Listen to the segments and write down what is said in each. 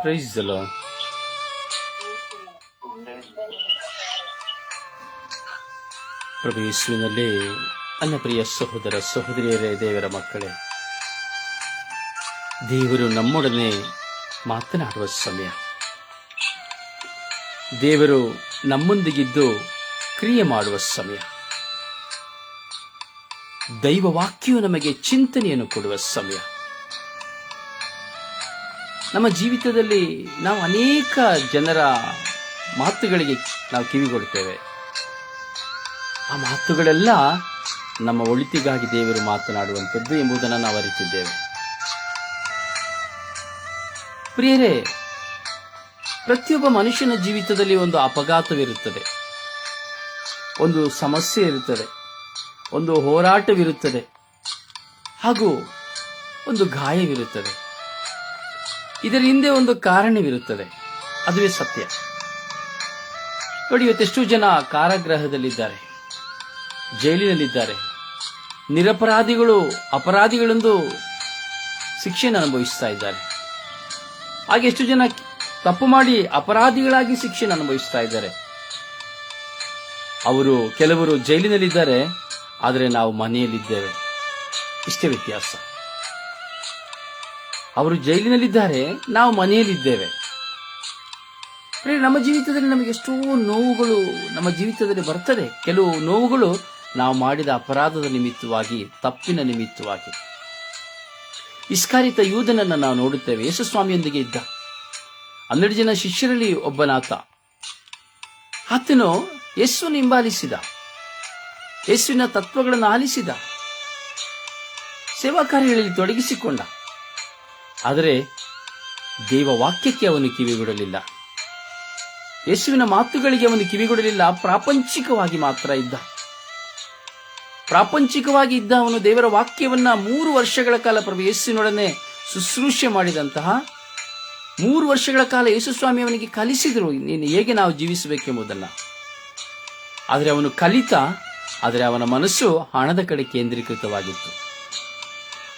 Price ಅಲ್ಲ ಪ್ರಭು ಯೇಸುವಿನಲ್ಲಿ ನನ್ನ ಪ್ರಿಯ ಸಹೋದರ ಸಹೋದರಿಯರೇ, ದೇವರ ಮಕ್ಕಳೇ, ದೇವರು ನಮ್ಮೊಡನೆ ಮಾತನಾಡುವ ಸಮಯ. ದೇವರು ನಮ್ಮೊಂದಿಗಿದ್ದು ಕ್ರಿಯೆ ಮಾಡುವ ಸಮಯ. ದೈವ ವಾಕ್ಯವು ನಮಗೆ ಚಿಂತನೆಯನ್ನು ಕೊಡುವ ಸಮಯ. ನಮ್ಮ ಜೀವಿತದಲ್ಲಿ ನಾವು ಅನೇಕ ಜನರ ಮಾತುಗಳಿಗೆ ನಾವು ಕಿವಿಗೊಡ್ತೇವೆ ಆ ಮಾತುಗಳೆಲ್ಲ ನಮ್ಮ ಒಳಿತಿಗಾಗಿ ದೇವರು ಮಾತನಾಡುವಂಥದ್ದು ಎಂಬುದನ್ನು ನಾವು ಅರಿತಿದ್ದೇವೆ. ಪ್ರಿಯರೇ, ಪ್ರತಿಯೊಬ್ಬ ಮನುಷ್ಯನ ಜೀವಿತದಲ್ಲಿ ಒಂದು ಅಪಘಾತವಿರುತ್ತದೆ. ಒಂದು ಸಮಸ್ಯೆ ಇರುತ್ತದೆ. ಒಂದು ಹೋರಾಟವಿರುತ್ತದೆ. ಹಾಗೂ ಒಂದು ಗಾಯವಿರುತ್ತದೆ. ಇದರ ಹಿಂದೆ ಒಂದು ಕಾರಣವಿರುತ್ತದೆ. ಅದುವೇ ಸತ್ಯ. ನೋಡಿ ಇವತ್ತೆಷ್ಟು ಜನ ಕಾರಾಗೃಹದಲ್ಲಿದ್ದಾರೆ. ಜೈಲಿನಲ್ಲಿದ್ದಾರೆ. ನಿರಪರಾಧಿಗಳು, ಅಪರಾಧಿಗಳೆಂದು ಶಿಕ್ಷೆಯನ್ನು ಅನುಭವಿಸ್ತಾ ಇದ್ದಾರೆ. ಹಾಗೆ ಎಷ್ಟು ಜನ ತಪ್ಪು ಮಾಡಿ ಅಪರಾಧಿಗಳಾಗಿ ಶಿಕ್ಷೆಯನ್ನು ಅನುಭವಿಸ್ತಾ ಇದ್ದಾರೆ. ಅವರು, ಕೆಲವರು ಜೈಲಿನಲ್ಲಿದ್ದಾರೆ, ಆದರೆ ನಾವು ಮನೆಯಲ್ಲಿದ್ದೇವೆ. ಇಷ್ಟೇ ವ್ಯತ್ಯಾಸ. ಅವರು ಜೈಲಿನಲ್ಲಿದ್ದಾರೆ, ನಾವು ಮನೆಯಲ್ಲಿದ್ದೇವೆ. ನಮ್ಮ ಜೀವಿತದಲ್ಲಿ ನಮಗೆ ಎಷ್ಟೋ ನೋವುಗಳು ನಮ್ಮ ಜೀವಿತದಲ್ಲಿ ಬರ್ತದೆ. ಕೆಲವು ನೋವುಗಳು ನಾವು ಮಾಡಿದ ಅಪರಾಧದ ನಿಮಿತ್ತವಾಗಿ, ತಪ್ಪಿನ ನಿಮಿತ್ತವಾಗಿ. ಇಸ್ಕಾರಿತ ಯೂದನನ್ನು ನಾವು ನೋಡುತ್ತೇವೆ. ಯೇಸುಸ್ವಾಮಿಯೊಂದಿಗೆ ಇದ್ದ. ಹನ್ನೆರಡು ಜನ ಶಿಷ್ಯರಲ್ಲಿ ಒಬ್ಬನಾತ. ಆತನು ಯೇಸುವನ್ನು ಹಿಂಬಾಲಿಸಿದ. ಯೇಸುವಿನ ತತ್ವಗಳನ್ನು ಆಲಿಸಿದ. ಸೇವಾ ಕಾರ್ಯಗಳಲ್ಲಿ ತೊಡಗಿಸಿಕೊಂಡ. ಆದರೆ ದೇವ ವಾಕ್ಯಕ್ಕೆ ಅವನು ಕಿವಿಗೊಡಲಿಲ್ಲ. ಯೇಸುವಿನ ಮಾತುಗಳಿಗೆ ಅವನು ಕಿವಿಗೊಡಲಿಲ್ಲ. ಪ್ರಾಪಂಚಿಕವಾಗಿ ಮಾತ್ರ ಇದ್ದ. ಪ್ರಾಪಂಚಿಕವಾಗಿ ಇದ್ದ ಅವನು ದೇವರ ವಾಕ್ಯವನ್ನ ಮೂರು ವರ್ಷಗಳ ಕಾಲ ಪ್ರಭು ಯೇಸುವಿನೊಡನೆ ಶುಶ್ರೂಷೆ ಮಾಡಿದಂತಹ ಮೂರು ವರ್ಷಗಳ ಕಾಲ ಯೇಸುಸ್ವಾಮಿ ಅವನಿಗೆ ಕಲಿಸಿದರು. ನೀನು ಹೇಗೆ ನಾವು ಜೀವಿಸಬೇಕೆಂಬುದಲ್ಲ ಆದರೆ ಅವನು ಕಲಿತ, ಆದರೆ ಅವನ ಮನಸ್ಸು ಹಣದ ಕಡೆ ಕೇಂದ್ರೀಕೃತವಾಗಿತ್ತು.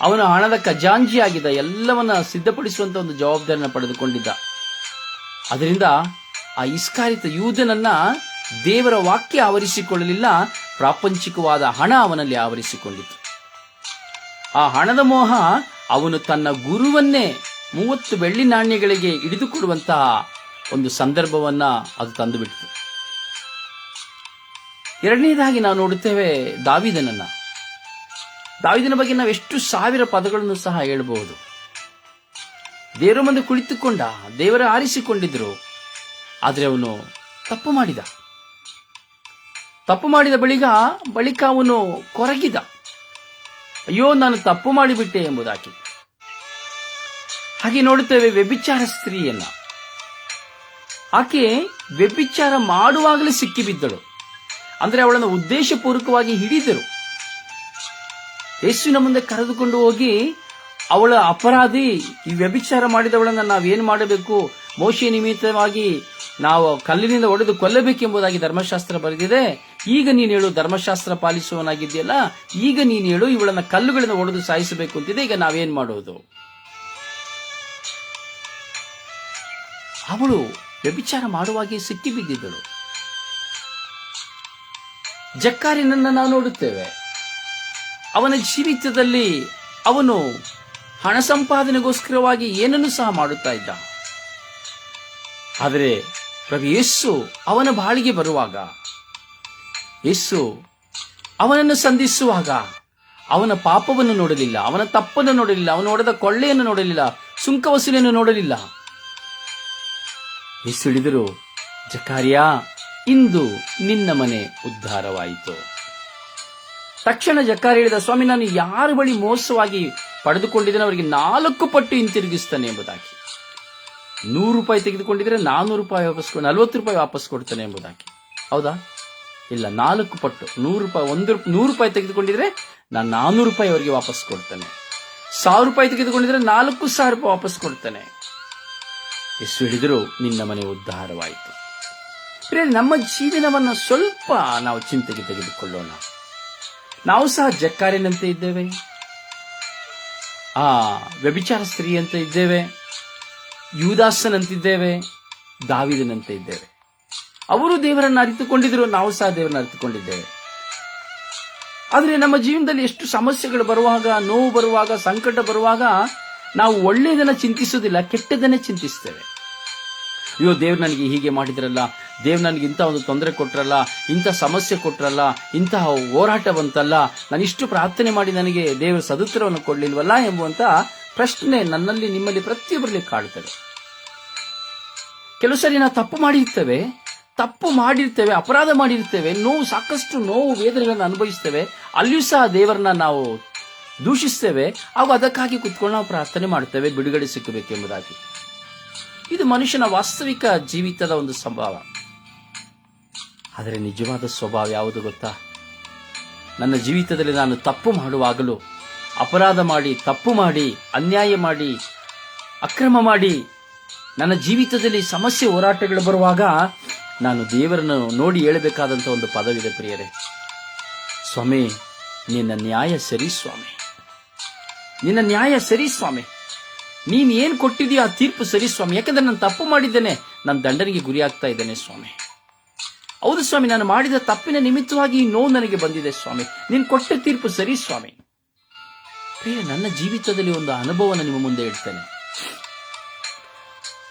ಅವನು ಹಣದ ಖಜಾಂಜಿಯಾಗಿದ್ದ ಎಲ್ಲವನ್ನ ಸಿದ್ಧಪಡಿಸುವಂತ ಒಂದು ಜವಾಬ್ದಾರಿಯನ್ನು ಪಡೆದುಕೊಂಡಿದ್ದ. ಅದರಿಂದ ಆ ಇಸ್ಕಾರಿತ ಯೂದನನ್ನ ದೇವರ ವಾಕ್ಯ ಆವರಿಸಿಕೊಳ್ಳಲಿಲ್ಲ, ಪ್ರಾಪಂಚಿಕವಾದ ಹಣ ಅವನಲ್ಲಿ ಆವರಿಸಿಕೊಂಡಿತು. ಆ ಹಣದ ಮೋಹ ಅವನು ತನ್ನ ಗುರುವನ್ನೇ ಮೂವತ್ತು ಬೆಳ್ಳಿ ನಾಣ್ಯಗಳಿಗೆ ಹಿಡಿದುಕೊಡುವಂತಹ ಒಂದು ಸಂದರ್ಭವನ್ನ ಅದು ತಂದುಬಿಟ್ಟಿತು. ಎರಡನೇದಾಗಿ ನಾವು ನೋಡುತ್ತೇವೆ ದಾವಿದನನ್ನ. ದಾವಿದನ ಬಗ್ಗೆ ನಾವು ಎಷ್ಟು ಸಾವಿರ ಪದಗಳನ್ನು ಸಹ ಹೇಳಬಹುದು. ದೇವರ ಮುಂದೆ ಕುಳಿತುಕೊಂಡ, ದೇವರ ಆರಿಸಿಕೊಂಡಿದ್ರು ಆದರೆ ಅವನು ತಪ್ಪು ಮಾಡಿದ. ತಪ್ಪು ಮಾಡಿದ ಬಳಿಕ ಬಳಿಕ ಅವನು ಕೊರಗಿದ. ಅಯ್ಯೋ, ನಾನು ತಪ್ಪು ಮಾಡಿಬಿಟ್ಟೆ ಎಂಬುದಾಗಿ. ಹಾಗೆ ನೋಡುತ್ತೇವೆ, ವ್ಯಭಿಚಾರ ಸ್ತ್ರೀಯನ್ನ. ಆಕೆ ವ್ಯಭಿಚಾರ ಮಾಡುವಾಗಲೇ ಸಿಕ್ಕಿಬಿದ್ದಳು. ಅಂದ್ರೆ ಅವಳನ್ನು ಉದ್ದೇಶಪೂರ್ವಕವಾಗಿ ಹಿಡಿದರು. ಯೇಸುವಿನ ಮುಂದೆ ಕರೆದುಕೊಂಡು ಹೋಗಿ ಅವಳ ಅಪರಾಧಿ ಈ ವ್ಯಭಿಚಾರ ಮಾಡಿದವಳನ್ನು ನಾವೇನು ಮಾಡಬೇಕು? ಮೋಶೆ ನಿಮಿತ್ತವಾಗಿ ನಾವು ಕಲ್ಲಿನಿಂದ ಒಡೆದು ಕೊಲ್ಲಬೇಕೆಂಬುದಾಗಿ ಧರ್ಮಶಾಸ್ತ್ರ ಬರೆದಿದೆ. ಈಗ ನೀನು ಹೇಳು, ಧರ್ಮಶಾಸ್ತ್ರ ಪಾಲಿಸುವನಾಗಿದೆಯಲ್ಲ ಈಗ ನೀನು ಹೇಳು, ಇವಳನ್ನ ಕಲ್ಲುಗಳಿಂದ ಒಡೆದು ಸಾಯಿಸಬೇಕು ಅಂತಿದೆ, ಈಗ ನಾವೇನ್ ಮಾಡೋದು? ಅವಳು ವ್ಯಭಿಚಾರ ಮಾಡುವಾಗೆ ಸಿಕ್ಕಿ ಬಿದ್ದಿದ್ದಳು ಜಕ್ಕಾರಿನನ್ನ ನಾವು ನೋಡುತ್ತೇವೆ. ಅವನ ಜೀವಿತದಲ್ಲಿ ಅವನು ಹಣ ಸಂಪಾದನೆಗೋಸ್ಕರವಾಗಿ ಏನನ್ನು ಸಹ ಮಾಡುತ್ತಾ ಇದ್ದ? ಆದರೆ ಪ್ರಭು ಯೇಸು ಅವನ ಬಾಳಿಗೆ ಬರುವಾಗ, ಯೇಸು ಅವನನ್ನು ಸಂಧಿಸುವಾಗ ಅವನ ಪಾಪವನ್ನು ನೋಡಲಿಲ್ಲ, ಅವನ ತಪ್ಪನ್ನು ನೋಡಲಿಲ್ಲ, ಅವನು ಹೊಡೆದ ಕೊಳ್ಳೆಯನ್ನು ನೋಡಲಿಲ್ಲ, ಸುಂಕ ವಸೂಲಿಯನ್ನು ನೋಡಲಿಲ್ಲ. ಯೇಸು ಹೇಳಿದರು, ಜಕಾರಿಯ, ಇಂದು ನಿನ್ನ ಮನೆ ಉದ್ಧಾರವಾಯಿತು. ತಕ್ಷಣ ಜಕ್ಕಾರ ಹೇಳಿದ, ಸ್ವಾಮಿ, ನಾನು ಯಾರ ಬಳಿ ಮೋಸವಾಗಿ ಪಡೆದುಕೊಂಡಿದ್ದೇನೆ, ಅವರಿಗೆ ನಾಲ್ಕು ಪಟ್ಟು ಹಿಂತಿರುಗಿಸ್ತಾನೆ ಎಂಬುದಾಗಿ. ನೂರು ರೂಪಾಯಿ ತೆಗೆದುಕೊಂಡಿದ್ರೆ ನಾನೂರು ರೂಪಾಯಿ ವಾಪಸ್ ನಲ್ವತ್ತು ರೂಪಾಯಿ ವಾಪಸ್ ಕೊಡ್ತಾನೆ ಎಂಬುದಾಗಿ. ಹೌದಾ? ಇಲ್ಲ, ನಾಲ್ಕು ಪಟ್ಟು, ನೂರು ರೂಪಾಯಿ, ಒಂದು ನೂರು ರೂಪಾಯಿ ತೆಗೆದುಕೊಂಡಿದ್ರೆ ನಾನು ನಾನೂರು ರೂಪಾಯಿ ಅವರಿಗೆ ವಾಪಸ್ ಕೊಡ್ತಾನೆ. ಸಾವಿರ ರೂಪಾಯಿ ತೆಗೆದುಕೊಂಡಿದ್ರೆ ನಾಲ್ಕು ಸಾವಿರ ರೂಪಾಯಿ ವಾಪಸ್ ಕೊಡ್ತಾನೆ. ಎಷ್ಟು ಹಿಡಿದರೂ ನಿನ್ನ ಮನೆ ಉದ್ಧಾರವಾಯಿತು. ನಮ್ಮ ಜೀವನವನ್ನು ಸ್ವಲ್ಪ ನಾವು ಚಿಂತೆಗೆ ತೆಗೆದುಕೊಳ್ಳೋಣ. ನಾವು ಸಹ ಜಕ್ಕಾರಿನಂತೆ ಇದ್ದೇವೆ. ಆ ವ್ಯಭಿಚಾರ ಸ್ತ್ರೀಯಂತೆ ಇದ್ದೇವೆ. ಯುವದಾಸನಂತಿದ್ದೇವೆ ದಾವಿದನಂತೆ ಇದ್ದೇವೆ. ಅವರು ದೇವರನ್ನು ಅರಿತುಕೊಂಡಿದ್ರು ನಾವು ಸಹ ದೇವರನ್ನು ಅರಿತುಕೊಂಡಿದ್ದೇವೆ. ಆದರೆ ನಮ್ಮ ಜೀವನದಲ್ಲಿ ಎಷ್ಟು ಸಮಸ್ಯೆಗಳು ಬರುವಾಗ, ನೋವು ಬರುವಾಗ, ಸಂಕಟ ಬರುವಾಗ ನಾವು ಒಳ್ಳೆಯದನ್ನ ಚಿಂತಿಸುವುದಿಲ್ಲ ಕೆಟ್ಟದನ್ನೇ ಚಿಂತಿಸ್ತೇವೆ. ಅಯ್ಯೋ, ದೇವ್ರು ನನಗೆ ಹೀಗೆ ಮಾಡಿದ್ರಲ್ಲ ದೇವ್ ನನಗೆ ಇಂಥ ಒಂದು ತೊಂದರೆ ಕೊಟ್ರಲ್ಲ, ಇಂಥ ಸಮಸ್ಯೆ ಕೊಟ್ರಲ್ಲ ಇಂತಹ ಹೋರಾಟ ಬಂತಲ್ಲ ನಾನು ಇಷ್ಟು ಪ್ರಾರ್ಥನೆ ಮಾಡಿ ನನಗೆ ದೇವರು ಸದುತ್ತರವನ್ನು ಕೊಡ್ಲಿಲ್ವಲ್ಲ ಎಂಬುವಂತ ಪ್ರಶ್ನೆ ನನ್ನಲ್ಲಿ ನಿಮ್ಮಲ್ಲಿ ಪ್ರತಿಯೊಬ್ಬರಲ್ಲಿ ಕಾಡ್ತದೆ ಕೆಲವು ಸರಿ ನಾವು ತಪ್ಪು ಮಾಡಿರ್ತೇವೆ ತಪ್ಪು ಮಾಡಿರ್ತೇವೆ, ಅಪರಾಧ ಮಾಡಿರ್ತೇವೆ, ನೋವು, ಸಾಕಷ್ಟು ನೋವು, ವೇದನೆಗಳನ್ನು ಅನುಭವಿಸ್ತೇವೆ, ಅಲ್ಲಿಯೂ ಸಹ ದೇವರನ್ನ ನಾವು ದೂಷಿಸ್ತೇವೆ, ಹಾಗೂ ಅದಕ್ಕಾಗಿ ಕುತ್ಕೊಂಡು ನಾವು ಪ್ರಾರ್ಥನೆ ಮಾಡ್ತೇವೆ ಬಿಡುಗಡೆ ಸಿಕ್ಕಬೇಕೆಂಬುದಾಗಿ ಇದು ಮನುಷ್ಯನ ವಾಸ್ತವಿಕ ಜೀವಿತದ ಒಂದು ಸ್ವಭಾವ ಆದರೆ ನಿಜವಾದ ಸ್ವಭಾವ ಯಾವುದು ಗೊತ್ತಾ? ನನ್ನ ಜೀವಿತದಲ್ಲಿ ನಾನು ತಪ್ಪು ಮಾಡುವಾಗಲೂ, ಅಪರಾಧ ಮಾಡಿ, ತಪ್ಪು ಮಾಡಿ, ಅನ್ಯಾಯ ಮಾಡಿ, ಅಕ್ರಮ ಮಾಡಿ, ನನ್ನ ಜೀವಿತದಲ್ಲಿ ಸಮಸ್ಯೆ ಹೋರಾಟಗಳು ಬರುವಾಗ ನಾನು ದೇವರನ್ನು ನೋಡಿ ಹೇಳಬೇಕಾದಂಥ ಒಂದು ಪದವಿದೆ ಪ್ರಿಯರೇ. ಸ್ವಾಮಿ, ನಿನ್ನ ನ್ಯಾಯ ಸರಿ ಸ್ವಾಮಿ. ನಿನ್ನ ನ್ಯಾಯ ಸರಿ ಸ್ವಾಮಿ. ನೀನ್ ಏನ್ ಕೊಟ್ಟಿದೀಯ ಆ ತೀರ್ಪು ಸರಿ ಸ್ವಾಮಿ, ಯಾಕಂದ್ರೆ ನಾನು ತಪ್ಪು ಮಾಡಿದ್ದೇನೆ. ನಾನು ದಂಡನಿಗೆ ಗುರಿ ಆಗ್ತಾ ಇದ್ದೇನೆ ಸ್ವಾಮಿ. ಹೌದು ಸ್ವಾಮಿ, ನಾನು ಮಾಡಿದ ತಪ್ಪಿನ ನಿಮಿತ್ತವಾಗಿ ಈ ನೋವು ನನಗೆ ಬಂದಿದೆ ಸ್ವಾಮಿ. ನೀನು ಕೊಟ್ಟ ತೀರ್ಪು ಸರಿ ಸ್ವಾಮಿ. ನನ್ನ ಜೀವಿತದಲ್ಲಿ ಒಂದು ಅನುಭವನ ನಿಮ್ಮ ಮುಂದೆ ಇಡ್ತೇನೆ.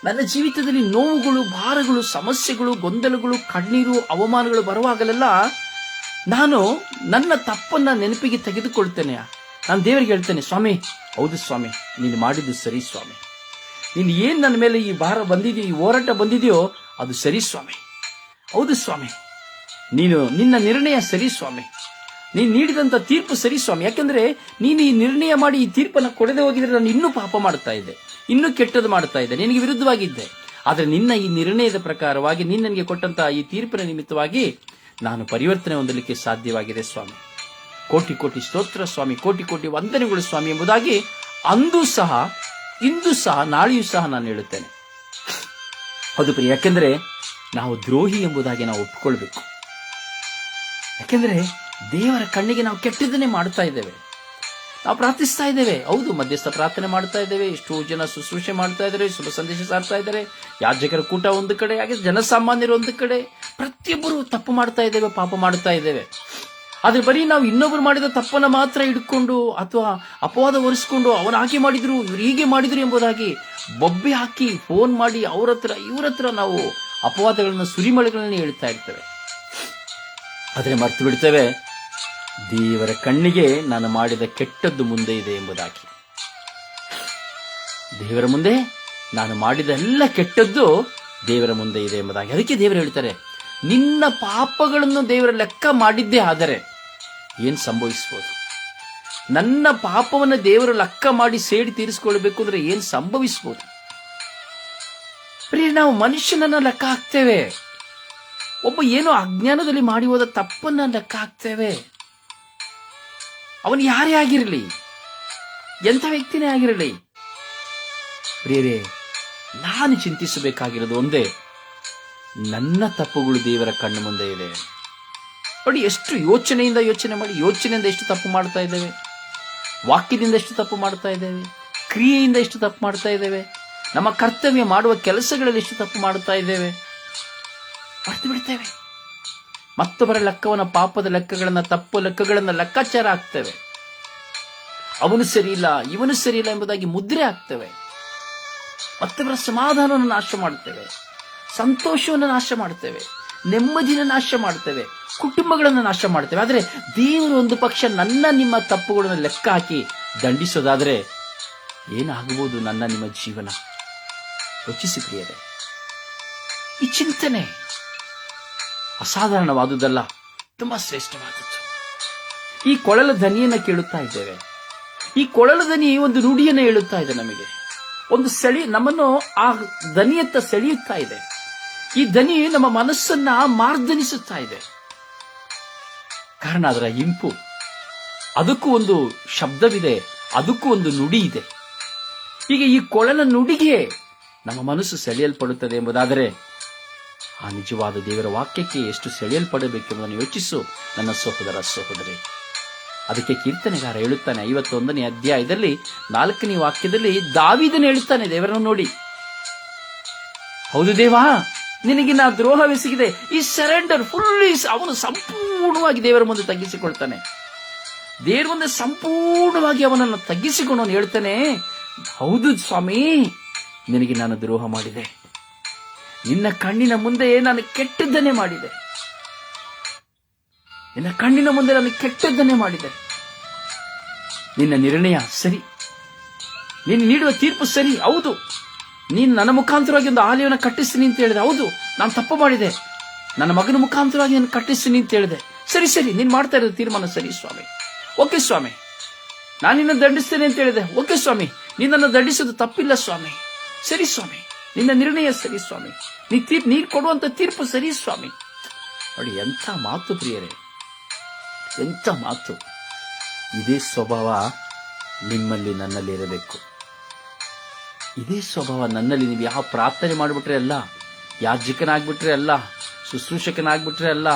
ನನ್ನ ಜೀವಿತದಲ್ಲಿ ನೋವುಗಳು, ಭಾರಗಳು, ಸಮಸ್ಯೆಗಳು, ಗೊಂದಲಗಳು, ಕಣ್ಣೀರು, ಅವಮಾನಗಳು ಬರುವಾಗಲೆಲ್ಲ ನಾನು ನನ್ನ ತಪ್ಪನ್ನ ನೆನಪಿಗೆ ತೆಗೆದುಕೊಳ್ತೇನೆ. ನಾನು ದೇವರಿಗೆ ಹೇಳ್ತೇನೆ, ಸ್ವಾಮಿ ಹೌದು ಸ್ವಾಮಿ, ನೀನು ಮಾಡಿದ್ದು ಸರಿ ಸ್ವಾಮಿ. ನೀನು ಏನ್ ನನ್ನ ಮೇಲೆ ಈ ಭಾರ ಬಂದಿದೆಯೋ, ಈ ಹೋರಾಟ ಬಂದಿದೆಯೋ, ಅದು ಸರಿ ಸ್ವಾಮಿ. ಹೌದು ಸ್ವಾಮಿ, ನೀನು ನಿನ್ನ ನಿರ್ಣಯ ಸರಿ ಸ್ವಾಮಿ. ನೀನು ನೀಡಿದಂತ ತೀರ್ಪು ಸರಿ ಸ್ವಾಮಿ. ಯಾಕಂದ್ರೆ ನೀನು ಈ ನಿರ್ಣಯ ಮಾಡಿ ಈ ತೀರ್ಪನ್ನು ಕೊಡದೆ ಹೋಗಿದ್ರೆ ನಾನು ಇನ್ನೂ ಪಾಪ ಮಾಡ್ತಾ ಇದ್ದೆ, ಇನ್ನೂ ಕೆಟ್ಟದ್ದು ಮಾಡ್ತಾ ಇದ್ದೆ, ನಿನಗೆ ವಿರುದ್ಧವಾಗಿದ್ದೆ. ಆದರೆ ನಿನ್ನ ಈ ನಿರ್ಣಯದ ಪ್ರಕಾರವಾಗಿ ನೀನು ನನಗೆ ಕೊಟ್ಟಂತಹ ಈ ತೀರ್ಪಿನ ನಿಮಿತ್ತವಾಗಿ ನಾನು ಪರಿವರ್ತನೆ ಹೊಂದಲಿಕ್ಕೆ ಸಾಧ್ಯವಾಗಿದೆ ಸ್ವಾಮಿ. ಕೋಟಿ ಕೋಟಿ ಸ್ತೋತ್ರ, ಸ್ವಾಮಿ, ಕೋಟಿ ಕೋಟಿ ವಂದನೆಗಳು ಸ್ವಾಮಿ ಎಂಬುದಾಗಿ ಅಂದು ಸಹ, ಇಂದು ಸಹ, ನಾಳೆಯೂ ಸಹ ನಾನು ಹೇಳುತ್ತೇನೆ. ಹೌದು ಪ್ರಿಯ, ಯಾಕೆಂದ್ರೆ ನಾವು ದ್ರೋಹಿ ಎಂಬುದಾಗಿ ನಾವು ಒಪ್ಪಿಕೊಳ್ಬೇಕು. ಯಾಕೆಂದ್ರೆ ದೇವರ ಕಣ್ಣಿಗೆ ನಾವು ಕೆಟ್ಟದನ್ನೇ ಮಾಡ್ತಾ ಇದ್ದೇವೆ. ನಾವು ಪ್ರಾರ್ಥಿಸ್ತಾ ಇದ್ದೇವೆ. ಹೌದು, ಮಧ್ಯಸ್ಥ ಪ್ರಾರ್ಥನೆ ಮಾಡ್ತಾ ಇದ್ದೇವೆ. ಎಷ್ಟೋ ಜನ ಶುಶ್ರೂಷೆ ಮಾಡ್ತಾ ಇದ್ದಾರೆ, ಶುಭ ಸಂದೇಶ ಸಾರ್ತಾ ಇದ್ದಾರೆ. ಯಾಜಕರ ಕೂಟ ಒಂದು ಕಡೆ, ಹಾಗೆ ಜನಸಾಮಾನ್ಯರು ಒಂದು ಕಡೆ. ಪ್ರತಿಯೊಬ್ಬರು ತಪ್ಪು ಮಾಡ್ತಾ ಇದ್ದೇವೆ, ಪಾಪ ಮಾಡ್ತಾ ಇದ್ದೇವೆ. ಆದ್ರೆ ಬರೀ ನಾವು ಇನ್ನೊಬ್ರು ಮಾಡಿದ ತಪ್ಪನ್ನ ಮಾತ್ರ ಹಿಡ್ಕೊಂಡು ಅಥವಾ ಅಪವಾದ ಒರೆಸ್ಕೊಂಡು ಅವನ ಹಾಗೆ ಮಾಡಿದ್ರು, ಇವ್ರು ಹೀಗೆ ಮಾಡಿದ್ರು ಎಂಬುದಾಗಿ ಬೊಬ್ಬೆ ಹಾಕಿ ಫೋನ್ ಮಾಡಿ ಅವ್ರ ಹತ್ರ, ಇವ್ರ ಹತ್ರ ನಾವು ಅಪವಾದಗಳನ್ನ, ಸುರಿಮಳೆಗಳನ್ನ ಹೇಳ್ತಾ ಇರ್ತೇವೆ. ಆದರೆ ಮರ್ತು ಬಿಡ್ತೇವೆ. ದೇವರ ಕಣ್ಣಿಗೆ ನಾನು ಮಾಡಿದ ಕೆಟ್ಟದ್ದು ಮುಂದೆ ಇದೆ ಎಂಬುದಾಗಿ. ದೇವರ ಮುಂದೆ ನಾನು ಮಾಡಿದ ಎಲ್ಲ ಕೆಟ್ಟದ್ದು ದೇವರ ಮುಂದೆ ಇದೆ ಎಂಬುದಾಗಿ. ಅದಕ್ಕೆ ದೇವರು ಹೇಳ್ತಾರೆ, ನಿನ್ನ ಪಾಪಗಳನ್ನು ದೇವರ ಲೆಕ್ಕ ಮಾಡಿದ್ದೇ ಆದರೆ ಏನ್ ಸಂಭವಿಸ್ಬೋದು? ನನ್ನ ಪಾಪವನ್ನು ದೇವರು ಲೆಕ್ಕ ಮಾಡಿ ಸೇಡಿ ತೀರಿಸ್ಕೊಳ್ಬೇಕು ಅಂದ್ರೆ ಏನ್ ಸಂಭವಿಸ್ಬೋದು? ಪ್ರಿಯ, ನಾವು ಮನುಷ್ಯನನ್ನ ಲೆಕ್ಕ ಹಾಕ್ತೇವೆ. ಒಬ್ಬ ಏನೋ ಅಜ್ಞಾನದಲ್ಲಿ ಮಾಡಿ ಹೋದ ತಪ್ಪನ್ನ ಲೆಕ್ಕ ಹಾಕ್ತೇವೆ. ಅವನು ಯಾರೇ ಆಗಿರಲಿ, ಎಂಥ ವ್ಯಕ್ತಿನೇ ಆಗಿರಲಿ. ಪ್ರಿಯರೇ, ನಾನು ಚಿಂತಿಸಬೇಕಾಗಿರೋದು ಒಂದೇ, ನನ್ನ ತಪ್ಪುಗಳು ದೇವರ ಕಣ್ಣು ಮುಂದೆ ಇದೆ. ನೋಡಿ, ಎಷ್ಟು ಯೋಚನೆಯಿಂದ ಯೋಚನೆ ಮಾಡಿ, ಯೋಚನೆಯಿಂದ ಎಷ್ಟು ತಪ್ಪು ಮಾಡ್ತಾ ಇದ್ದೇವೆ? ವಾಕ್ಯದಿಂದ ಎಷ್ಟು ತಪ್ಪು ಮಾಡ್ತಾ ಇದ್ದೇವೆ? ಕ್ರಿಯೆಯಿಂದ ಎಷ್ಟು ತಪ್ಪು ಮಾಡ್ತಾ ಇದ್ದೇವೆ? ನಮ್ಮ ಕರ್ತವ್ಯ ಮಾಡುವ ಕೆಲಸಗಳಲ್ಲಿ ಎಷ್ಟು ತಪ್ಪು ಮಾಡುತ್ತಾ ಇದ್ದೇವೆ? ಮರೆತು ಬಿಡ್ತೇವೆ. ಮತ್ತೊಬ್ಬರ ಲೆಕ್ಕವನ್ನು, ಪಾಪದ ಲೆಕ್ಕಗಳನ್ನು, ತಪ್ಪು ಲೆಕ್ಕಗಳನ್ನು ಲೆಕ್ಕಾಚಾರ ಹಾಕ್ತೇವೆ ಅವನು ಸರಿಯಿಲ್ಲ ಇವನು ಸರಿಯಿಲ್ಲ ಎಂಬುದಾಗಿ ಮುದ್ರೆ ಹಾಕ್ತೇವೆ. ಮತ್ತೊಬ್ಬರ ಸಮಾಧಾನವನ್ನು ನಾಶ ಮಾಡ್ತೇವೆ ಸಂತೋಷವನ್ನು ನಾಶ ಮಾಡ್ತೇವೆ ನೆಮ್ಮದಿನ ನಾಶ ಮಾಡ್ತೇವೆ ಕುಟುಂಬಗಳನ್ನು ನಾಶ ಮಾಡ್ತೇವೆ ಆದರೆ ದೇವರು ಒಂದು ಪಕ್ಷ ನನ್ನ ನಿಮ್ಮ ತಪ್ಪುಗಳನ್ನು ಲೆಕ್ಕ ಹಾಕಿ ದಂಡಿಸೋದಾದರೆ ಏನಾಗಬಹುದು ನನ್ನ ನಿಮ್ಮ ಜೀವನ? ಯೋಚಿಸಿ ಈ ಚಿಂತನೆ ಅಸಾಧಾರಣವಾದುದಲ್ಲ, ತುಂಬಾ ಶ್ರೇಷ್ಠವಾದದ್ದು. ಈ ಕೊಳಲ ಧ್ವನಿಯನ್ನು ಕೇಳುತ್ತಾ ಇದ್ದೇವೆ. ಈ ಕೊಳಲ ಧ್ವನಿ ಒಂದು ನುಡಿಯನ್ನು ಹೇಳುತ್ತಾ ಇದೆ ನಮಗೆ. ಒಂದು ಸೆಳಿ ನಮ್ಮನ್ನು ಆ ಧ್ವನಿಯತ್ತ ಸೆಳೆಯುತ್ತಾ ಇದೆ. ಈ ದನಿ ನಮ್ಮ ಮನಸ್ಸನ್ನ ಮಾರ್ದನಿಸುತ್ತಾ ಇದೆ. ಕಾರಣ ಅದರ ಇಂಪು. ಅದಕ್ಕೂ ಒಂದು ಶಬ್ದವಿದೆ, ಅದಕ್ಕೂ ಒಂದು ನುಡಿ ಇದೆ. ಹೀಗೆ ಈ ಕೊಳಲ ನುಡಿಗೆ ನಮ್ಮ ಮನಸ್ಸು ಸೆಳೆಯಲ್ಪಡುತ್ತದೆ ಎಂಬುದಾದರೆ, ಆ ನಿಜವಾದ ದೇವರ ವಾಕ್ಯಕ್ಕೆ ಎಷ್ಟು ಸೆಳೆಯಲ್ಪಡಬೇಕೆಂಬುದನ್ನು ಯೋಚಿಸು, ನನ್ನ ಸಹೋದರ ಸಹೋದರಿ. ಅದಕ್ಕೆ ಕೀರ್ತನೆಗಾರ ಹೇಳುತ್ತಾನೆ, ಐವತ್ತೊಂದನೇ ಅಧ್ಯಾಯದಲ್ಲಿ, ನಾಲ್ಕನೇ ವಾಕ್ಯದಲ್ಲಿ ದಾವಿದನ್ನು ಹೇಳುತ್ತಾನೆ ದೇವರನ್ನು ನೋಡಿ. ಹೌದು ದೇವಾ ನಿನಗೆ ನಾ ದ್ರೋಹವೆಸಗಿದೆ. ಈ ಸರೆಂಡರ್ ಫುಲ್ ಅವನು ಸಂಪೂರ್ಣವಾಗಿ ದೇವರ ಮುಂದೆ ತಗ್ಗಿಸಿಕೊಳ್ತಾನೆ. ದೇವರ ಮುಂದೆ ಸಂಪೂರ್ಣವಾಗಿ ಅವನನ್ನು ತಗ್ಗಿಸಿಕೊಂಡು ಅವನು ಹೇಳ್ತಾನೆ, ಹೌದು ಸ್ವಾಮಿ, ನಿನಗೆ ನಾನು ದ್ರೋಹ ಮಾಡಿದೆ. ನಿನ್ನ ಕಣ್ಣಿನ ಮುಂದೆ ನಾನು ಕೆಟ್ಟದ್ದನ್ನೇ ಮಾಡಿದೆ. ನಿನ್ನ ಕಣ್ಣಿನ ಮುಂದೆ ನಾನು ಕೆಟ್ಟದ್ದನ್ನೇ ಮಾಡಿದೆ. ನಿನ್ನ ನಿರ್ಣಯ ಸರಿ. ನೀನು ನೀಡುವ ತೀರ್ಪು ಸರಿ, ಹೌದು. ನೀನು ನನ್ನ ಮುಖಾಂತರವಾಗಿ ಒಂದು ಆಲಯವನ್ನು ಕಟ್ಟಿಸ್ತೀನಿ ಅಂತ ಹೇಳಿದೆ. ಹೌದು, ನಾನು ತಪ್ಪು ಮಾಡಿದೆ. ನನ್ನ ಮಗನ ಮುಖಾಂತರವಾಗಿ ನಾನು ಕಟ್ಟಿಸ್ತೀನಿ ಅಂತ ಹೇಳಿದೆ. ಸರಿ ಸರಿ, ನೀನು ಮಾಡ್ತಾ ಇರೋದು ತೀರ್ಮಾನ ಸರಿ, ಸ್ವಾಮಿ. ಓಕೆ, ಸ್ವಾಮಿ. ನಾನು ನಿನ್ನ ದಂಡಿಸ್ತೇನೆ ಅಂತ ಹೇಳಿದೆ. ಓಕೆ, ಸ್ವಾಮಿ. ನಿನ್ನನ್ನು ದಂಡಿಸೋದು ತಪ್ಪಿಲ್ಲ, ಸ್ವಾಮಿ. ಸರಿ, ಸ್ವಾಮಿ. ನಿನ್ನ ನಿರ್ಣಯ ಸರಿ, ಸ್ವಾಮಿ. ನೀ ತೀರ್, ನೀನು ಕೊಡುವಂತ ತೀರ್ಪು ಸರಿ, ಸ್ವಾಮಿ. ನೋಡಿ, ಎಂಥ ಮಾತು ಪ್ರಿಯರೇ. ಎಂಥ ಮಾತು. ಇದೇ ಸ್ವಭಾವ ನಿಮ್ಮಲ್ಲಿ ನನ್ನಲ್ಲಿ ಇರಬೇಕು ಇದೇ ಸ್ವಭಾವ ನನ್ನಲ್ಲಿ. ನೀವು ಯಾವ ಪ್ರಾರ್ಥನೆ ಮಾಡಿಬಿಟ್ರೆ ಅಲ್ಲ ಯಾಜಕನಾಗ್ಬಿಟ್ರೆ ಅಲ್ಲ, ಶುಶ್ರೂಷಕನಾಗ್ಬಿಟ್ರೆ ಅಲ್ಲ,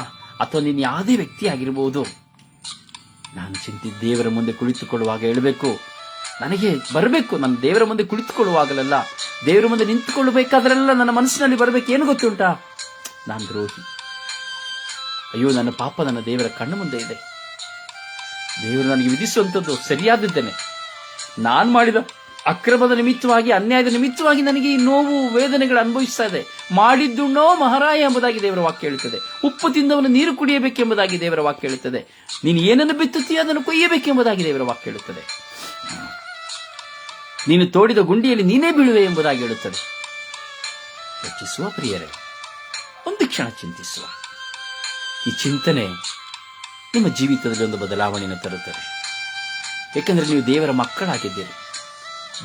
ಅಥವಾ ನೀನು ಯಾವುದೇ ವ್ಯಕ್ತಿ ಆಗಿರ್ಬೋದು, ನಾನು ಚಿಂತೆ ದೇವರ ಮುಂದೆ ಕುಳಿತುಕೊಳ್ಳುವಾಗ ಹೇಳಬೇಕು, ನನಗೆ ಬರಬೇಕು ನನ್ನ ದೇವರ ಮುಂದೆ ಕುಳಿತುಕೊಳ್ಳುವಾಗಲೆಲ್ಲ, ದೇವರ ಮುಂದೆ ನಿಂತುಕೊಳ್ಳಬೇಕಾದ್ರೆಲ್ಲ ನನ್ನ ಮನಸ್ಸಿನಲ್ಲಿ ಬರಬೇಕು, ಏನು ಗೊತ್ತುಂಟಾ? ನಾನು ದ್ರೋಹಿ. ಅಯ್ಯೋ, ನನ್ನ ಪಾಪ ನನ್ನ ದೇವರ ಕಣ್ಣು ಮುಂದೆ ಇದೆ. ದೇವರು ನನಗೆ ವಿಧಿಸುವಂಥದ್ದು ಸರಿಯಾದದ್ದೇನೆ. ನಾನು ಮಾಡಿದ ಅಕ್ರಮದ ನಿಮಿತ್ತವಾಗಿ, ಅನ್ಯಾಯದ ನಿಮಿತ್ತವಾಗಿ ನನಗೆ ಈ ನೋವು, ವೇದನೆಗಳು ಅನುಭವಿಸ್ತಾ ಇದೆ. ಮಾಡಿದ್ದುಣ್ಣೋ ಮಹಾರಾಯ ಎಂಬುದಾಗಿ ದೇವರ ವಾಕ್ಯ ಹೇಳುತ್ತದೆ. ಉಪ್ಪು ತಿಂದವನು ನೀರು ಕುಡಿಯಬೇಕೆಂಬುದಾಗಿ ದೇವರ ವಾಕ್ಯ ಹೇಳುತ್ತದೆ. ನೀನು ಏನನ್ನು ಬಿತ್ತುತ್ತೀಯ ಅದನ್ನು ಕೊಯ್ಯಬೇಕೆಂಬುದಾಗಿ ದೇವರ ವಾಕ್ಯ ಹೇಳುತ್ತದೆ. ನೀನು ತೋಡಿದ ಗುಂಡಿಯಲ್ಲಿ ನೀನೇ ಬೀಳುವೆ ಎಂಬುದಾಗಿ ಹೇಳುತ್ತದೆ. ಯೋಚಿಸುವ ಪ್ರಿಯರೇ, ಒಂದು ಕ್ಷಣ ಚಿಂತಿಸುವ. ಈ ಚಿಂತನೆ ನಿಮ್ಮ ಜೀವಿತದಲ್ಲಿ ಒಂದು ಬದಲಾವಣೆಯನ್ನು ತರುತ್ತದೆ. ಏಕೆಂದರೆ ನೀವು ದೇವರ ಮಕ್ಕಳಾಗಿದ್ದೀರಿ.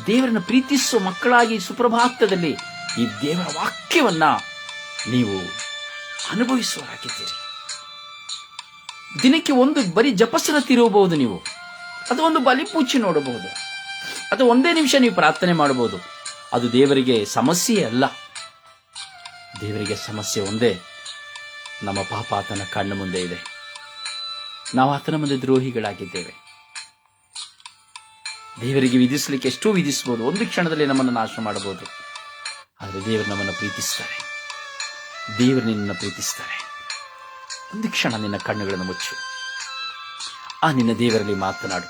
ದೇವರನ್ನು ಪ್ರೀತಿಸುವ ಮಕ್ಕಳಾಗಿ ಸುಪ್ರಭಾತದಲ್ಲಿ ಈ ದೇವರ ವಾಕ್ಯವನ್ನ ನೀವು ಅನುಭವಿಸುವರಾಗಿದ್ದೀರಿ. ದಿನಕ್ಕೆ ಒಂದು ಬರೀ ಜಪಸರ ತಿರುಗಬಹುದು ನೀವು. ಅದು ಒಂದು ಬಲಿಪೂಚಿ ನೋಡಬಹುದು. ಅದು ಒಂದೇ ನಿಮಿಷ ನೀವು ಪ್ರಾರ್ಥನೆ ಮಾಡಬಹುದು. ಅದು ದೇವರಿಗೆ ಸಮಸ್ಯೆ ಅಲ್ಲ. ದೇವರಿಗೆ ಸಮಸ್ಯೆ ಒಂದೇ. ನಮ್ಮ ಪಾಪ ಆತನ ಕಣ್ಣು ಮುಂದೆ ಇದೆ. ನಾವು ಆತನ ಮುಂದೆ ದ್ರೋಹಿಗಳಾಗಿದ್ದೇವೆ. ದೇವರಿಗೆ ವಿಧಿಸಲಿಕ್ಕೆ ಎಷ್ಟೋ ವಿಧಿಸಬಹುದು ಒಂದು ಕ್ಷಣದಲ್ಲಿ ನಮ್ಮನ್ನು ನಾಶ ಮಾಡಬಹುದು. ಆದರೆ ದೇವರು ನಮ್ಮನ್ನು ಪ್ರೀತಿಸ್ತಾರೆ. ದೇವರು ನಿನ್ನನ್ನು ಪ್ರೀತಿಸ್ತಾರೆ. ಒಂದು ಕ್ಷಣ ನಿನ್ನ ಕಣ್ಣುಗಳನ್ನು ಮುಚ್ಚು. ಆ ನಿನ್ನ ದೇವರಲ್ಲಿ ಮಾತನಾಡು.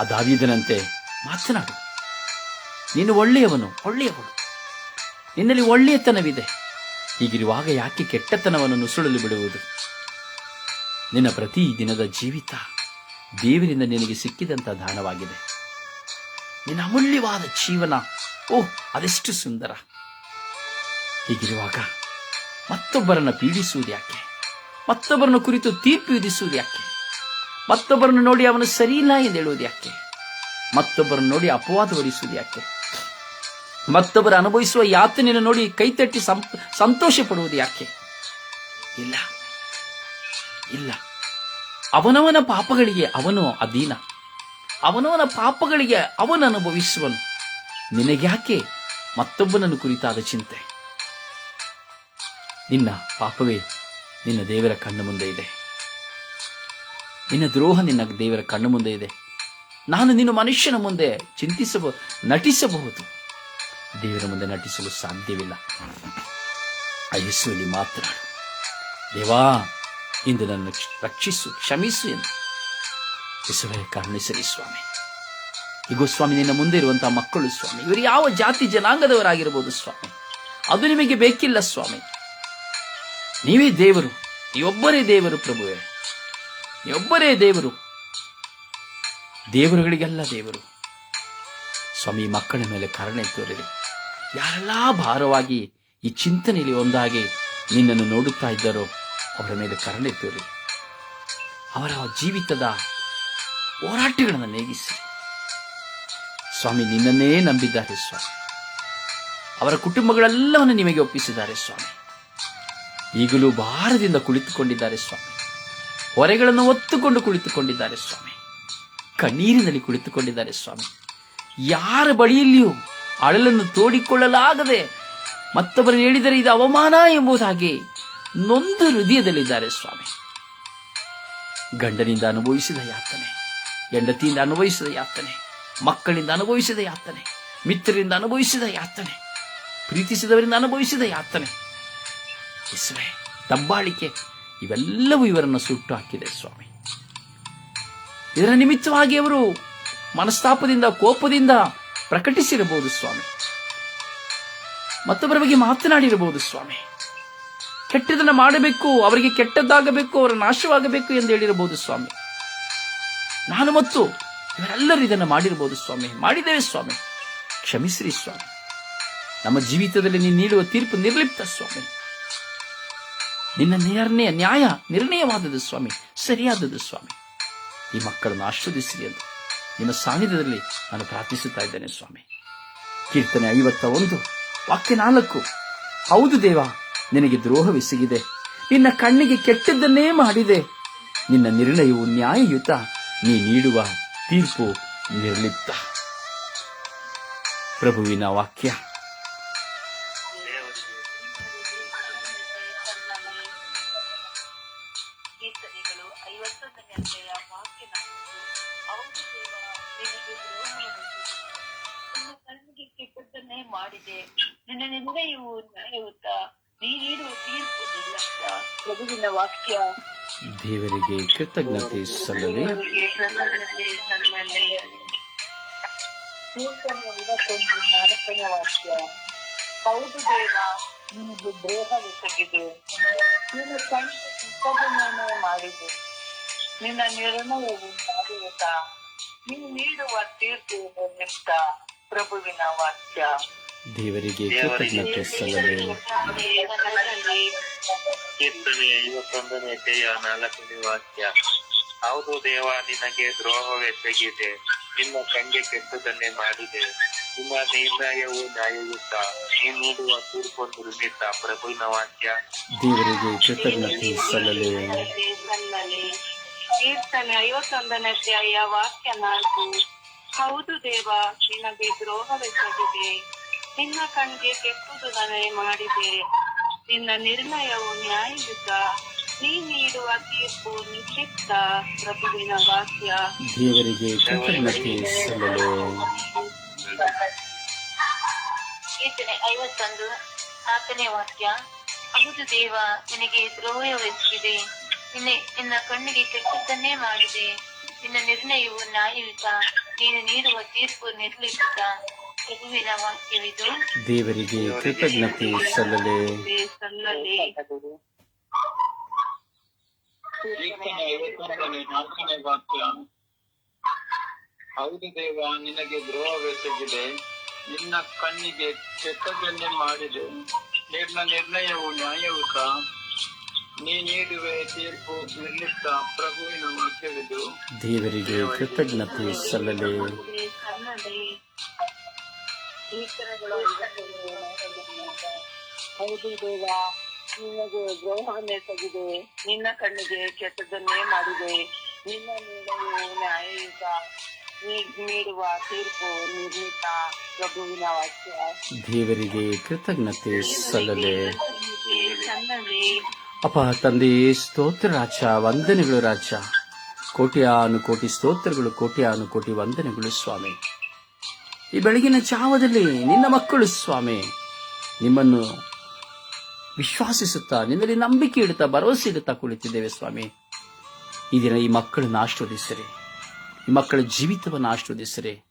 ಆ ದಾವಿದನಂತೆ ಮಾತನಾಡು. ನೀನು ಒಳ್ಳೆಯವನು, ಒಳ್ಳೆಯವಳು. ನಿನ್ನಲ್ಲಿ ಒಳ್ಳೆಯತನವಿದೆ. ಹೀಗಿರುವಾಗ ಯಾಕೆ ಕೆಟ್ಟತನವನ್ನು ನುಸುಳಲು ಬಿಡುವುದು? ನಿನ್ನ ಪ್ರತಿ ದಿನದ ಜೀವಿತ ದೇವರಿಂದ ನಿನಗೆ ಸಿಕ್ಕಿದಂಥ ದಾನವಾಗಿದೆ. ನಿನ್ನ ಅಮೂಲ್ಯವಾದ ಜೀವನ. ಓಹ್, ಅದೆಷ್ಟು ಸುಂದರ. ಹೀಗಿರುವಾಗ ಮತ್ತೊಬ್ಬರನ್ನು ಪೀಡಿಸುವುದು ಯಾಕೆ? ಮತ್ತೊಬ್ಬರನ್ನು ಕುರಿತು ತೀರ್ಪು ವಿಧಿಸುವುದು ಯಾಕೆ? ಮತ್ತೊಬ್ಬರನ್ನು ನೋಡಿ ಅವನು ಸರಿಯಿಲ್ಲ ಎಂದು ಹೇಳುವುದು ಯಾಕೆ? ಮತ್ತೊಬ್ಬರನ್ನು ನೋಡಿ ಅಪವಾದ ಹೊರಿಸುವುದು ಯಾಕೆ? ಮತ್ತೊಬ್ಬರು ಅನುಭವಿಸುವ ಯಾತನೆಯನ್ನು ನೋಡಿ ಕೈತಟ್ಟಿ ಸಂತೋಷ ಪಡುವುದು ಯಾಕೆ? ಇಲ್ಲ. ಇಲ್ಲ. ಅವನವನ ಪಾಪಗಳಿಗೆ ಅವನು ಅಧೀನ. ಅವನವನ ಪಾಪಗಳಿಗೆ ಅವನು ಅನುಭವಿಸುವನು. ನಿನಗ್ಯಾಕೆ ಮತ್ತೊಬ್ಬನನ್ನು ಕುರಿತಾದ ಚಿಂತೆ? ನಿನ್ನ ಪಾಪವೇ ನಿನ್ನ ದೇವರ ಕಣ್ಣು ಮುಂದೆ ಇದೆ. ನಿನ್ನ ದ್ರೋಹ ನಿನ್ನ ದೇವರ ಕಣ್ಣು ಮುಂದೆ ಇದೆ. ನಾನು ನಿನ್ನ ಮನುಷ್ಯನ ಮುಂದೆ ಚಿಂತಿಸಬಹುದು ನಟಿಸಬಹುದು. ದೇವರ ಮುಂದೆ ನಟಿಸಲು ಸಾಧ್ಯವಿಲ್ಲ. ಆ ಮಾತ್ರ. ದೇವಾ, ಇಂದು ನನ್ನ ರಕ್ಷಿಸು, ಕ್ಷಮಿಸು ಎಂದು. ಯೇಸುವೆ ಕರುಣಿಸಲಿ ಸ್ವಾಮಿ. ಈಗ ಸ್ವಾಮಿ ನಿನ್ನ ಮುಂದೆ ಇರುವಂತಹ ಮಕ್ಕಳು ಸ್ವಾಮಿ, ಇವರು ಯಾವ ಜಾತಿ ಜನಾಂಗದವರಾಗಿರಬಹುದು ಸ್ವಾಮಿ? ಅದು ನಿಮಗೆ ಬೇಕಿಲ್ಲ ಸ್ವಾಮಿ. ನೀವೇ ದೇವರು, ನೀವೊಬ್ಬರೇ ದೇವರು ಪ್ರಭುವೇ. ನೀವೊಬ್ಬರೇ ದೇವರು. ದೇವರುಗಳಿಗೆಲ್ಲ ದೇವರು. ಸ್ವಾಮಿ ಮಕ್ಕಳ ಮೇಲೆ ಕರುಣೆ ತೋರಿದೆ ಯಾರೆಲ್ಲ ಭಾರವಾಗಿ ಈ ಚಿಂತನೆಯಲ್ಲಿ ಒಂದಾಗಿ ನಿನ್ನನ್ನು ನೋಡುತ್ತಾ ಇದ್ದಾರೋ, ಅವರ ಮೇಲೆ ಕರುಣೆ ತೋರಿ ಅವರ ಜೀವಿತದ ಹೋರಾಟಗಳನ್ನು ನೇಗಿಸಿ. ಸ್ವಾಮಿ, ನಿನ್ನನ್ನೇ ನಂಬಿದ್ದಾರೆ ಸ್ವಾಮಿ. ಅವರ ಕುಟುಂಬಗಳೆಲ್ಲವನ್ನು ನಿಮಗೆ ಒಪ್ಪಿಸಿದ್ದಾರೆ ಸ್ವಾಮಿ. ಈಗಲೂ ಭಾರದಿಂದ ಕುಳಿತುಕೊಂಡಿದ್ದಾರೆ ಸ್ವಾಮಿ. ಹೊರೆಗಳನ್ನು ಒತ್ತುಕೊಂಡು ಕುಳಿತುಕೊಂಡಿದ್ದಾರೆ ಸ್ವಾಮಿ. ಕಣ್ಣೀರಿನಲ್ಲಿ ಕುಳಿತುಕೊಂಡಿದ್ದಾರೆ ಸ್ವಾಮಿ. ಯಾರ ಬಳಿಯಲ್ಲಿಯೂ ಅಳಲನ್ನು ತೋಡಿಕೊಳ್ಳಲಾಗದೆ ಮತ್ತೊಬ್ಬರು ಹೇಳಿದರೆ ಇದು ಅವಮಾನ ಎಂಬುದಾಗಿ ನೊಂದು ಹೃದಯದಲ್ಲಿದ್ದಾರೆ ಸ್ವಾಮಿ. ಗಂಡನಿಂದ ಅನುಭವಿಸಿದ ಯಾತನೆ. ಹೆಂಡತಿಯಿಂದ ಅನುಭವಿಸಿದ ಯಾತನೆ, ಮಕ್ಕಳಿಂದ ಅನುಭವಿಸಿದ ಯಾತನೆ, ಮಿತ್ರರಿಂದ ಅನುಭವಿಸಿದ ಯಾತನೆ, ಪ್ರೀತಿಸಿದವರಿಂದ ಅನುಭವಿಸಿದ ಯಾತನೆ. ಇಸ್ವೆ ದಬ್ಬಾಳಿಕೆ, ಇವೆಲ್ಲವೂ ಇವರನ್ನು ಸುಟ್ಟು ಹಾಕಿದೆ ಸ್ವಾಮಿ. ಇದರ ನಿಮಿತ್ತವಾಗಿ ಅವರು ಮನಸ್ತಾಪದಿಂದ, ಕೋಪದಿಂದ ಪ್ರಕಟಿಸಿರಬಹುದು ಸ್ವಾಮಿ. ಮತ್ತೊಬ್ಬರ ಬಗ್ಗೆ ಮಾತನಾಡಿರಬಹುದು ಸ್ವಾಮಿ. ಕೆಟ್ಟದನ್ನ ಮಾಡಬೇಕು, ಅವರಿಗೆ ಕೆಟ್ಟದ್ದಾಗಬೇಕು, ಅವರ ನಾಶವಾಗಬೇಕು ಎಂದು ಹೇಳಿರಬಹುದು ಸ್ವಾಮಿ. ನಾನು ಮತ್ತು ಇವರೆಲ್ಲರೂ ಇದನ್ನು ಮಾಡಿರಬಹುದು ಸ್ವಾಮಿ. ಮಾಡಿದ್ದೇವೆ ಸ್ವಾಮಿ. ಕ್ಷಮಿಸ್ರಿ ಸ್ವಾಮಿ. ನಮ್ಮ ಜೀವಿತದಲ್ಲಿ ನೀನು ನೀಡುವ ತೀರ್ಪು ನಿರ್ಲಿಪ್ತ ಸ್ವಾಮಿ. ನಿನ್ನ ನಿರ್ಣಯ, ನ್ಯಾಯ ನಿರ್ಣಯವಾದದ್ದು ಸ್ವಾಮಿ. ಸರಿಯಾದದ್ದು ಸ್ವಾಮಿ. ಈ ಮಕ್ಕಳನ್ನು ಆಶ್ರದಿಸಿರಿ ಎಂದು ನಿನ್ನ ಸಾನ್ನಿಧ್ಯದಲ್ಲಿ ನಾನು ಪ್ರಾರ್ಥಿಸುತ್ತಾ ಇದ್ದೇನೆ ಸ್ವಾಮಿ. ಕೀರ್ತನೆ ಐವತ್ತ ಒಂದು, ವಾಕ್ಯ ನಾಲ್ಕು. ಹೌದು ದೇವ, ನಿನಗೆ ದ್ರೋಹವೆಸಗಿದೆ ನಿನ್ನ ಕಣ್ಣಿಗೆ ಕೆಟ್ಟದ್ದನ್ನೇ ಮಾಡಿದೆ. ನಿನ್ನ ನಿರ್ಣಯವು ನ್ಯಾಯಯುತ. ನೀ ನೀಡುವ ತೀರ್ಪು ನಿರ್ಲಿಪ್ತ ಪ್ರಭುವಿನ ವಾಕ್ಯ. ಮಾಡಿದೆ. ನಿನ್ನ ನಿರ್ಣಯವು ನ್ಯಾಯಯುತ ನೀ ನೀಡುವ ತೀರ್ಪು ನಿರ್ಲಕ್ಷ್ಯ ಪ್ರಭುವಿನ ವಾಕ್ಯ. ದೇವರಿಗೆ ಕೃತಜ್ಞತೆ ಸಲ್ಲಲಿ. ನಾಲ್ಕನೇ ವಾಕ್ಯ ಹೌದು ದೇವ ನಿನಗೆ ದ್ರೋಹವೆಸಗಿದೆ ನಿನ್ನ ಕಣ್ಣಿಗೆ ಕೆಟ್ಟದ್ದನ್ನೇ ಮಾಡಿದೆ ನಿನ್ನ ನಿರ್ಣಯವು ಮಾಡುವುದ ನೀನು ನೀಡುವ ತೀರ್ಪು ನಿಮ್ಮ ಪ್ರಭುವಿನ ವಾಕ್ಯ. ದೇವರಿಗೆ ಕೃತಜ್ಞತೆ ಸಲ್ಲಲು ಕೀರ್ತನೆ ಐವತ್ತೊಂದನೇ ಅಧ್ಯಾಯ ನಾಲ್ಕನೇ ವಾಕ್ಯ. ಹೌದು ದೇವ ನಿನಗೆ ದ್ರೋಹವೆಸಗಿದೆ ನಿಮ್ಮ ಕಣ್ಣಿಗೆ ಕೆಟ್ಟದನ್ನೇ ಮಾಡಿದೆ. ನಿಮ್ಮ ನಿರ್ಣಯವು ನ್ಯಾಯಯುತ. ನೀ ನೀಡುವ ತೀರ್ಪು ನಿರ್ಮಿತ ಪ್ರಭುವಿನ ವಾಕ್ಯ. ದೇವರಿಗೆ ಕೃತಜ್ಞತೆ ಸಲ್ಲಲಿ ಸಲ್ಲಲಿ. ಕೀರ್ತನೆ ಐವತ್ತೊಂದನೇ ಅಧ್ಯಾಯ ವಾಕ್ಯ ನಾಲ್ಕು. ಹೌದು ದೇವ ನಿನಗೆ ದ್ರೋಹವೆಸಗಿದೆ ನಿನ್ನ ಕಣ್ಗೆ ಕೆಟ್ಟುದನ್ನೇ ಮಾಡಿದೆ. ನಿನ್ನ ನಿರ್ಣಯವು ನ್ಯಾಯಯುತ. ನೀ ನೀಡುವ ತೀರ್ಪು ನಿಶ್ಚಿತ ಪ್ರಭುವಿನ ವಾಕ್ಯ ದೇವರಿಗೆ ಕೀರ್ತನೆ ಐವತ್ತೊಂದು ನಾಲ್ಕನೇ ವಾಕ್ಯ. ಹೌದು ದೇವ ನಿನಗೆ ದ್ರೋಹವೆಚ್ಚಿದೆ ನಿನ್ನೆ ನಿನ್ನ ಕಣ್ಣಿಗೆ ಕೆಟ್ಟದ್ದನ್ನೇ ಮಾಡಿದೆ. ನಿನ್ನ ನಿರ್ಣಯವು ನ್ಯಾಯಯುತ. ನೀನು ನೀಡುವ ತೀರ್ಪು ನಿರ್ಲಿಪ್ತ. ದೇವರಿಗೆ ಕೃತಜ್ಞತೆ ಸಲ್ಲಲಿ. ನಾಲ್ಕನೇ ವಾಕ್ಯ. ಹೌದು ದೇವ ನಿನಗೆ ದ್ರೋಹವೆಸಗಿದೆ ನಿನ್ನ ಕಣ್ಣಿಗೆ ಕೆಟ್ಟದನ್ನೇ ಮಾಡಿದೆ. ನಿನ್ನ ನಿರ್ಣಯವು ನ್ಯಾಯಯುತ ನೀ ನೀಡುವೆ ತೀರ್ಪು ನಿರ್ಲಿಪ್ತ ಪ್ರಭುವಿನ ವಾಕ್ಯವಿದು. ದೇವರಿಗೆ ಕೃತಜ್ಞತೆ ಸಲ್ಲಲೇ. ಹೌದು ದೇವ, ನಿನಗೆ ದ್ರೋಹವೆಸಗಿದೆ ನಿನ್ನ ಕಣ್ಣಿಗೆ ಕೆಟ್ಟದನ್ನೇ ಮಾಡಿದೆ. ನಿನ್ನ ನೀಡಲು ನ್ಯಾಯಯುತ ನೀಡುವ ತೀರ್ಪು ನಿರ್ಮಿತ ಪ್ರಭುವಿನ ವಾಕ್ಯ. ದೇವರಿಗೆ ಕೃತಜ್ಞತೆ ಸಲ್ಲದೆ ಅಪ್ಪ ತಂದೆ, ಸ್ತೋತ್ರ ರಾಜ ವಂದನೆಗಳು ರಾಜ ಕೋಟ್ಯಾನು ಕೋಟಿ ಸ್ತೋತ್ರಗಳು ಕೋಟ್ಯಾನು ಕೋಟಿ ವಂದನೆಗಳು, ಸ್ವಾಮಿ. ಈ ಬೆಳಗಿನ ಚಾವದಲ್ಲಿ ನಿನ್ನ ಮಕ್ಕಳು ಸ್ವಾಮಿ, ನಿಮ್ಮನ್ನು ವಿಶ್ವಾಸಿಸುತ್ತಾ, ನಿನ್ನಲ್ಲಿ ನಂಬಿಕೆ ಇಡುತ್ತಾ, ಭರವಸೆ ಇಡುತ್ತಾ ಕುಳಿತಿದ್ದೇವೆ ಸ್ವಾಮಿ. ಈ ದಿನ ಈ ಮಕ್ಕಳನ್ನು ಆಶ್ರವದಿಸಿರಿ. ಈ ಮಕ್ಕಳ ಜೀವಿತವನ್ನು ಆಶ್ರವದಿಸಿರಿ.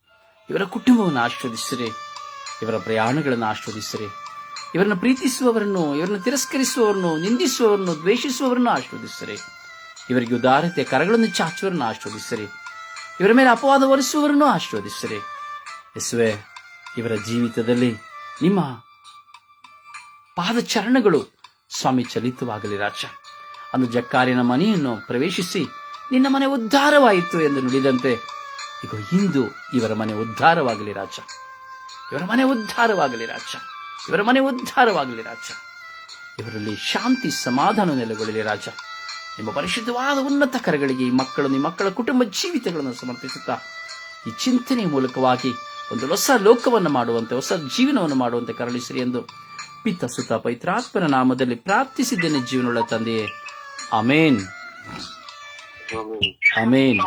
ಇವರ ಕುಟುಂಬವನ್ನು ಆಶ್ರವದಿಸಿರಿ. ಇವರ ಪ್ರಯಾಣಗಳನ್ನು ಆಶ್ರವದಿಸಿರಿ. ಇವರನ್ನು ಪ್ರೀತಿಸುವವರನ್ನು, ಇವರನ್ನು ತಿರಸ್ಕರಿಸುವವರನ್ನು, ನಿಂದಿಸುವವರನ್ನು, ದ್ವೇಷಿಸುವವರನ್ನು ಆಶ್ರವದಿಸಿರಿ. ಇವರಿಗೆ ಉದಾರತೆ, ಕರಗಳನ್ನು ಚಾಚುವರನ್ನು ಆಶ್ರವದಿಸಿರಿ. ಇವರ ಮೇಲೆ ಅಪವಾದ ಒರೆಸುವವರನ್ನು ಆಶೀರ್ವದಿಸಿರಿ. ಯೇಸುವೆ, ಇವರ ಜೀವಿತದಲ್ಲಿ ನಿಮ್ಮ ಪಾದಚರಣಗಳು ಸ್ವಾಮಿ ಚಲಿತವಾಗಲಿ ರಾಜ. ಅಂದು ಜಕ್ಕಾರಿನ ಮನೆಯನ್ನು ಪ್ರವೇಶಿಸಿ ನಿನ್ನ ಮನೆ ಉದ್ಧಾರವಾಯಿತು ಎಂದು ನುಡಿದಂತೆ ಈಗ ಇಂದು ಇವರ ಮನೆ ಉದ್ಧಾರವಾಗಲಿ ರಾಜ. ಇವರ ಮನೆ ಉದ್ಧಾರವಾಗಲಿ ರಾಜ. ಇವರ ಮನೆ ಉದ್ಧಾರವಾಗಲಿ ರಾಜ. ಇವರಲ್ಲಿ ಶಾಂತಿ ಸಮಾಧಾನ ನೆಲೆಗೊಳ್ಳಲಿ ರಾಜ. ನಿಮ್ಮ ಪರಿಶುದ್ಧವಾದ ಉನ್ನತ ಕರಗಳಿಗೆ ಈ ಮಕ್ಕಳು, ನಿಮ್ಮ ಮಕ್ಕಳ ಕುಟುಂಬ ಜೀವಿತಗಳನ್ನು ಸಮರ್ಪಿಸುತ್ತಾ ಈ ಚಿಂತನೆಯ ಮೂಲಕವಾಗಿ ಒಂದು ಹೊಸ ಲೋಕವನ್ನು ಮಾಡುವಂತೆ ಹೊಸ ಜೀವನವನ್ನು ಮಾಡುವಂತೆ ಕರಳಿಸಿರಿ ಎಂದು ಪಿತ್ತ ಸುತ ಪೈತ್ರಾತ್ಮನ ನಾಮದಲ್ಲಿ ಪ್ರಾರ್ಥಿಸಿದ್ದೇನೆ ಜೀವನವುಳ್ಳ ತಂದೆಯೇ. Amen amen.